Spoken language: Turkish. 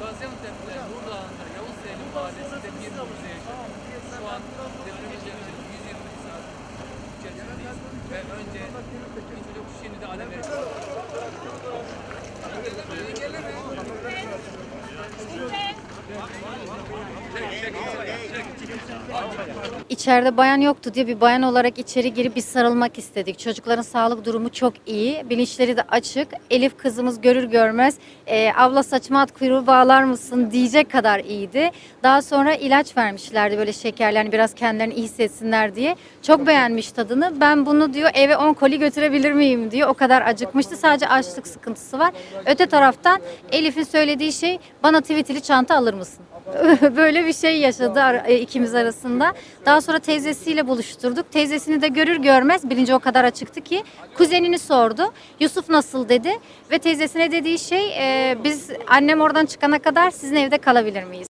Gaziantep'te, Burdan'da, Yavuz Selim Mahallesi'nde bir müze yaşadık. Şu an depremi yaşadık. 120 saat içerisindeyiz. Ve önce bir çocuk şimdi de alem İçeride bayan yoktu diye bir bayan olarak içeri girip bir sarılmak istedik. Çocukların sağlık durumu çok iyi. Bilinçleri de açık. Elif kızımız görür görmez e, abla saçma at kuyruğu bağlar mısın diyecek kadar iyiydi. Daha sonra ilaç vermişlerdi böyle şekerli hani biraz kendilerini iyi hissetsinler diye. Çok beğenmiş tadını. Ben bunu diyor eve 10 koli götürebilir miyim diyor. O kadar acıkmıştı. Sadece açlık sıkıntısı var. Öte taraftan Elif'in söylediği şey bana tweetili çanta alır mısın? Böyle bir şey yaşadı ara- e, ikimiz arasında. Daha sonra teyzesiyle buluşturduk. Teyzesini de görür görmez bilinci o kadar açıktı ki kuzenini sordu. Yusuf nasıl dedi ve teyzesine dediği şey e, biz annem oradan çıkana kadar sizin evde kalabilir miyiz?